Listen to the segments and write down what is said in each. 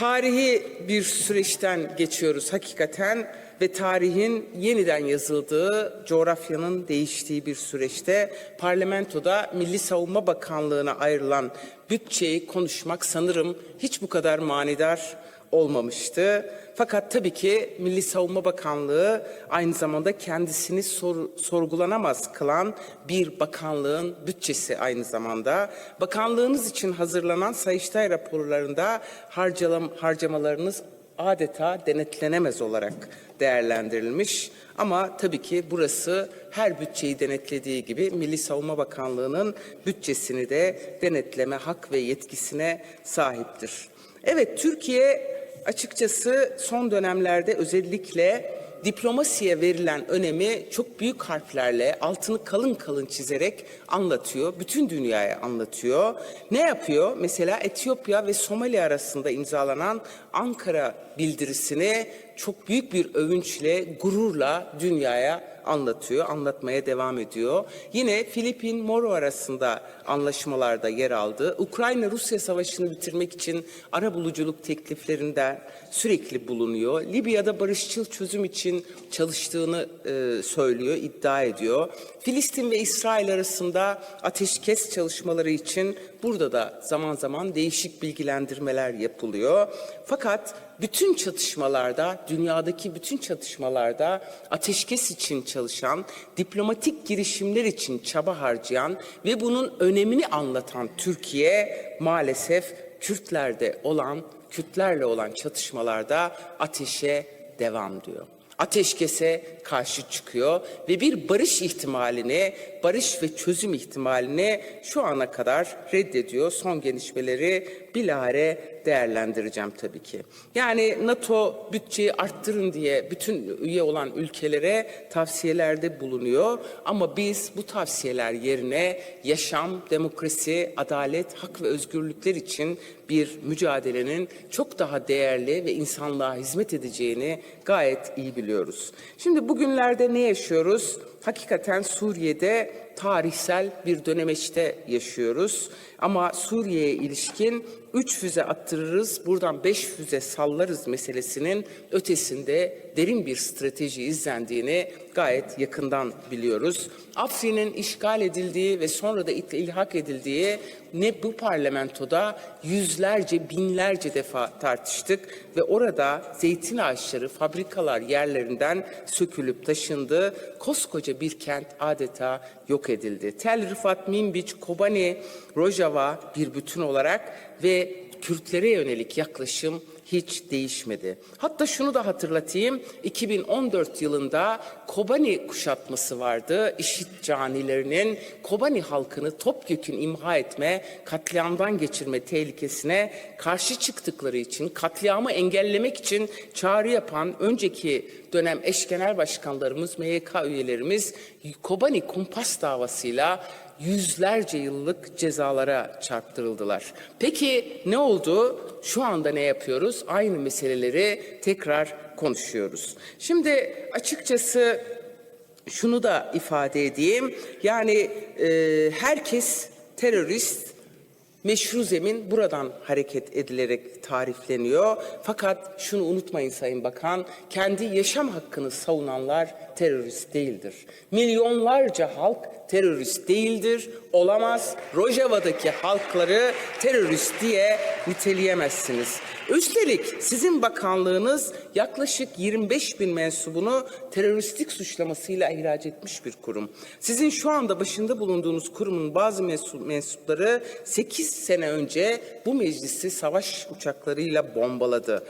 Tarihi bir süreçten geçiyoruz hakikaten ve tarihin yeniden yazıldığı, coğrafyanın değiştiği bir süreçte parlamentoda Milli Savunma Bakanlığı'na ayrılan bütçeyi konuşmak sanırım hiç bu kadar manidar olmamıştı. Fakat tabii ki Milli Savunma Bakanlığı aynı zamanda kendisini sor- sorgulanamaz kılan bir bakanlığın bütçesi aynı zamanda. Bakanlığınız için hazırlanan Sayıştay raporlarında harcalam- harcamalarınız adeta denetlenemez olarak değerlendirilmiş. Ama tabii ki burası her bütçeyi denetlediği gibi Milli Savunma Bakanlığı'nın bütçesini de denetleme hak ve yetkisine sahiptir. Evet, Türkiye açıkçası son dönemlerde özellikle diplomasiye verilen önemi çok büyük harflerle altını kalın kalın çizerek anlatıyor. Bütün dünyaya anlatıyor. Ne yapıyor? Mesela Etiyopya ve Somali arasında imzalanan Ankara bildirisini çok büyük bir övünçle, gururla dünyaya anlatıyor, anlatmaya devam ediyor. Yine Filipin, Moro arasında anlaşmalarda yer aldı. Ukrayna-Rusya savaşını bitirmek için arabuluculuk tekliflerinde sürekli bulunuyor. Libya'da barışçıl çözüm için çalıştığını e, söylüyor, iddia ediyor. Filistin ve İsrail arasında ateşkes çalışmaları için burada da zaman zaman değişik bilgilendirmeler yapılıyor. Fakat bütün çatışmalarda, dünyadaki bütün çatışmalarda ateşkes için çalışan, diplomatik girişimler için çaba harcayan ve bunun önemini anlatan Türkiye maalesef Kürtlerde olan, Kürtlerle olan çatışmalarda ateşe devam diyor ateşkese karşı çıkıyor ve bir barış ihtimalini, barış ve çözüm ihtimalini şu ana kadar reddediyor. Son gelişmeleri bilahare değerlendireceğim tabii ki. Yani NATO bütçeyi arttırın diye bütün üye olan ülkelere tavsiyelerde bulunuyor ama biz bu tavsiyeler yerine yaşam, demokrasi, adalet, hak ve özgürlükler için bir mücadelenin çok daha değerli ve insanlığa hizmet edeceğini gayet iyi biliyoruz. Şimdi bugünlerde ne yaşıyoruz? Hakikaten Suriye'de tarihsel bir dönemeçte yaşıyoruz. Ama Suriye'ye ilişkin 3 füze attırırız, buradan 5 füze sallarız meselesinin ötesinde derin bir strateji izlendiğini gayet yakından biliyoruz. Afrin'in işgal edildiği ve sonra da ilhak edildiği ne bu parlamentoda yüzlerce, binlerce defa tartıştık ve orada zeytin ağaçları, fabrikalar yerlerinden sökülüp taşındı. Koskoca bir kent adeta yok edildi. Tel Rifat, Minbiç, Kobani, Rojava bir bütün olarak ve Kürtlere yönelik yaklaşım hiç değişmedi. Hatta şunu da hatırlatayım. 2014 yılında Kobani kuşatması vardı. İşit canilerinin Kobani halkını topyekün imha etme, katliamdan geçirme tehlikesine karşı çıktıkları için, katliamı engellemek için çağrı yapan önceki dönem eş genel başkanlarımız, MYK üyelerimiz Kobani kumpas davasıyla yüzlerce yıllık cezalara çarptırıldılar. Peki ne oldu? Şu anda ne yapıyoruz? Aynı meseleleri tekrar konuşuyoruz. Şimdi açıkçası şunu da ifade edeyim. Yani e, herkes terörist, meşru zemin buradan hareket edilerek tarifleniyor. Fakat şunu unutmayın Sayın Bakan, kendi yaşam hakkını savunanlar terörist değildir. Milyonlarca halk terörist değildir, olamaz. Rojava'daki halkları terörist diye niteleyemezsiniz. Üstelik sizin bakanlığınız yaklaşık 25 bin mensubunu teröristlik suçlamasıyla ihraç etmiş bir kurum. Sizin şu anda başında bulunduğunuz kurumun bazı mensup, mensupları 8 sene önce bu meclisi savaş uçaklarıyla bombaladı.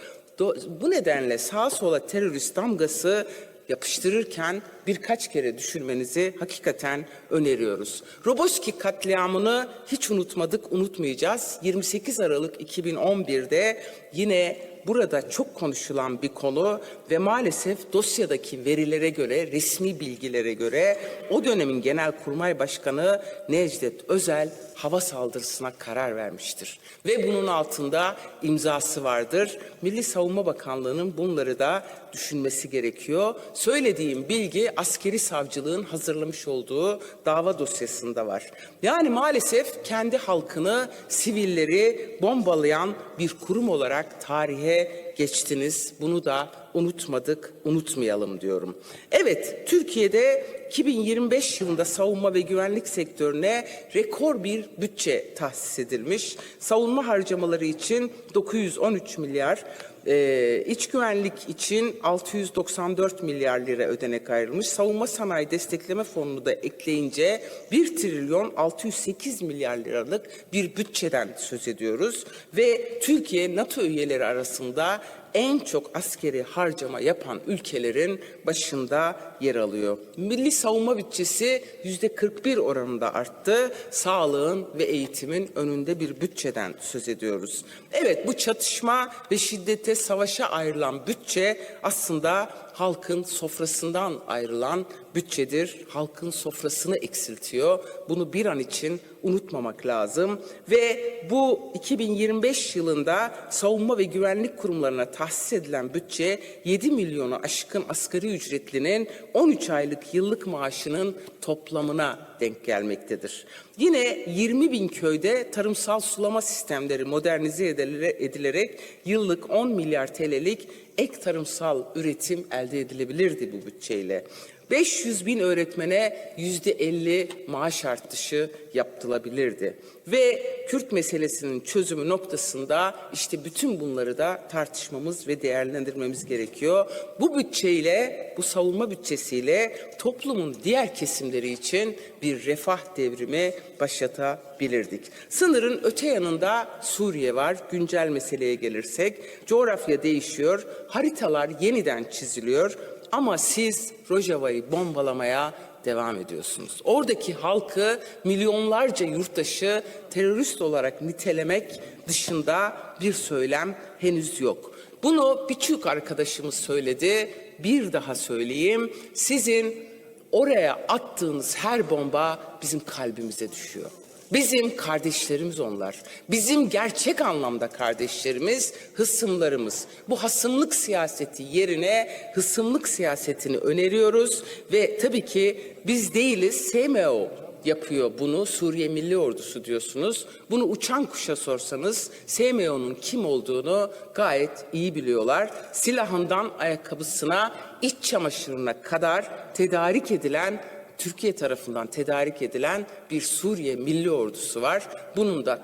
Bu nedenle sağa sola terörist damgası yapıştırırken birkaç kere düşünmenizi hakikaten öneriyoruz. Roboski katliamını hiç unutmadık, unutmayacağız. 28 Aralık 2011'de yine burada çok konuşulan bir konu ve maalesef dosyadaki verilere göre, resmi bilgilere göre o dönemin Genelkurmay Başkanı Necdet Özel hava saldırısına karar vermiştir. Ve bunun altında imzası vardır. Milli Savunma Bakanlığı'nın bunları da düşünmesi gerekiyor. Söylediğim bilgi askeri savcılığın hazırlamış olduğu dava dosyasında var. Yani maalesef kendi halkını, sivilleri bombalayan bir kurum olarak tarihe geçtiniz. Bunu da unutmadık, unutmayalım diyorum. Evet, Türkiye'de 2025 yılında savunma ve güvenlik sektörüne rekor bir bütçe tahsis edilmiş. Savunma harcamaları için 913 milyar, e, iç güvenlik için 694 milyar lira ödenek ayrılmış. Savunma sanayi destekleme fonunu da ekleyince 1 trilyon 608 milyar liralık bir bütçeden söz ediyoruz. Ve Türkiye NATO üyeleri arasında en çok askeri harcama yapan ülkelerin başında yer alıyor. Milli savunma bütçesi yüzde 41 oranında arttı. Sağlığın ve eğitimin önünde bir bütçeden söz ediyoruz. Evet bu çatışma ve şiddete savaşa ayrılan bütçe aslında halkın sofrasından ayrılan bütçedir. Halkın sofrasını eksiltiyor. Bunu bir an için unutmamak lazım. Ve bu 2025 yılında savunma ve güvenlik kurumlarına tahsis edilen bütçe 7 milyonu aşkın asgari ücretlinin 13 aylık yıllık maaşının toplamına denk gelmektedir. Yine 20 bin köyde tarımsal sulama sistemleri modernize edile- edilerek yıllık 10 milyar TL'lik ek tarımsal üretim elde edilebilirdi bu bütçeyle. 500 bin öğretmene yüzde 50 maaş artışı yaptırılabilirdi. Ve Kürt meselesinin çözümü noktasında işte bütün bunları da tartışmamız ve değerlendirmemiz gerekiyor. Bu bütçeyle, bu savunma bütçesiyle toplumun diğer kesimleri için bir refah devrimi başlatabilirdik. Sınırın öte yanında Suriye var. Güncel meseleye gelirsek coğrafya değişiyor, haritalar yeniden çiziliyor. Ama siz Rojava'yı bombalamaya devam ediyorsunuz. Oradaki halkı milyonlarca yurttaşı terörist olarak nitelemek dışında bir söylem henüz yok. Bunu birçok arkadaşımız söyledi. Bir daha söyleyeyim. Sizin oraya attığınız her bomba bizim kalbimize düşüyor. Bizim kardeşlerimiz onlar. Bizim gerçek anlamda kardeşlerimiz, hısımlarımız. Bu hasımlık siyaseti yerine hısımlık siyasetini öneriyoruz ve tabii ki biz değiliz, SMO yapıyor bunu. Suriye Milli Ordusu diyorsunuz. Bunu uçan kuşa sorsanız SMO'nun kim olduğunu gayet iyi biliyorlar. Silahından ayakkabısına, iç çamaşırına kadar tedarik edilen Türkiye tarafından tedarik edilen bir Suriye Milli Ordusu var. Bunun da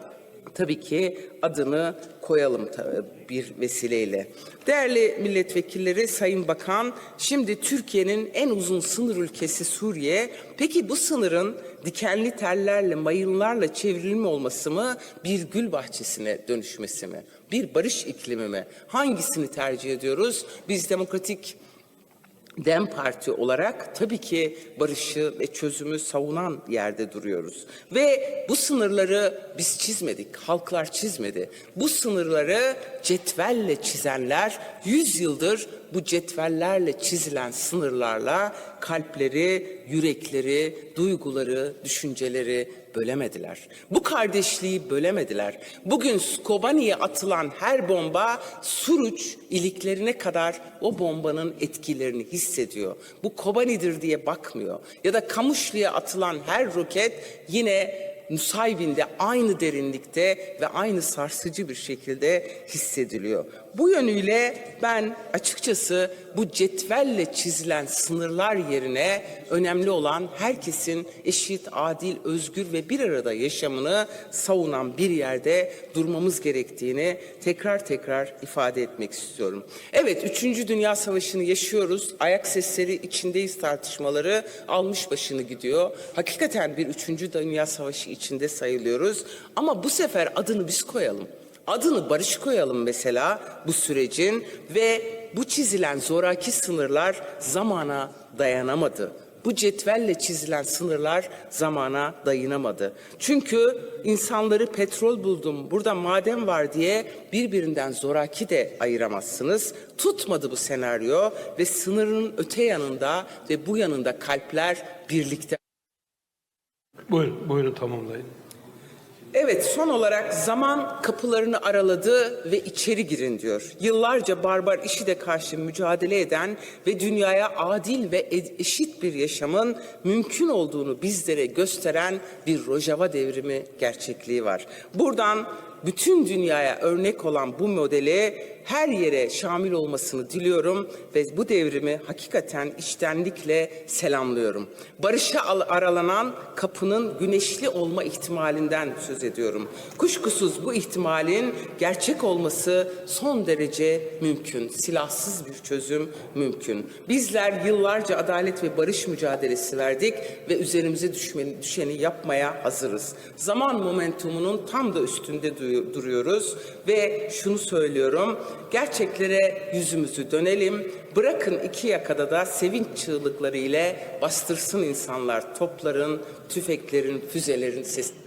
tabii ki adını koyalım bir vesileyle. Değerli milletvekilleri, Sayın Bakan, şimdi Türkiye'nin en uzun sınır ülkesi Suriye. Peki bu sınırın dikenli tellerle, mayınlarla çevrilme olması mı, bir gül bahçesine dönüşmesi mi? Bir barış iklimi mi? Hangisini tercih ediyoruz? Biz demokratik Dem Parti olarak tabii ki barışı ve çözümü savunan yerde duruyoruz. Ve bu sınırları biz çizmedik, halklar çizmedi. Bu sınırları cetvelle çizenler 100 yıldır bu cetvellerle çizilen sınırlarla kalpleri, yürekleri, duyguları, düşünceleri bölemediler. Bu kardeşliği bölemediler. Bugün Kobani'ye atılan her bomba Suruç iliklerine kadar o bombanın etkilerini hissediyor. Bu Kobani'dir diye bakmıyor. Ya da Kamışlı'ya atılan her roket yine Nusaybin'de aynı derinlikte ve aynı sarsıcı bir şekilde hissediliyor. Bu yönüyle ben açıkçası bu cetvelle çizilen sınırlar yerine önemli olan herkesin eşit, adil, özgür ve bir arada yaşamını savunan bir yerde durmamız gerektiğini tekrar tekrar ifade etmek istiyorum. Evet, Üçüncü Dünya Savaşı'nı yaşıyoruz. Ayak sesleri içindeyiz tartışmaları almış başını gidiyor. Hakikaten bir Üçüncü Dünya Savaşı içinde sayılıyoruz. Ama bu sefer adını biz koyalım. Adını barış koyalım mesela bu sürecin ve bu çizilen zoraki sınırlar zamana dayanamadı. bu cetvelle çizilen sınırlar zamana dayanamadı. Çünkü insanları petrol buldum, burada maden var diye birbirinden zoraki de ayıramazsınız. Tutmadı bu senaryo ve sınırın öte yanında ve bu yanında kalpler birlikte Buyurun, buyurun tamamlayın. Evet son olarak zaman kapılarını araladı ve içeri girin diyor. Yıllarca barbar işi de karşı mücadele eden ve dünyaya adil ve eşit bir yaşamın mümkün olduğunu bizlere gösteren bir Rojava devrimi gerçekliği var. Buradan bütün dünyaya örnek olan bu modeli her yere şamil olmasını diliyorum ve bu devrimi hakikaten içtenlikle selamlıyorum. Barışa al- aralanan kapının güneşli olma ihtimalinden söz ediyorum. Kuşkusuz bu ihtimalin gerçek olması son derece mümkün. Silahsız bir çözüm mümkün. Bizler yıllarca adalet ve barış mücadelesi verdik ve üzerimize düşmeni, düşeni yapmaya hazırız. Zaman momentumunun tam da üstünde duruyoruz ve şunu söylüyorum. Gerçeklere yüzümüzü dönelim. Bırakın iki yakada da sevinç çığlıkları ile bastırsın insanlar topların, tüfeklerin, füzelerin sesini.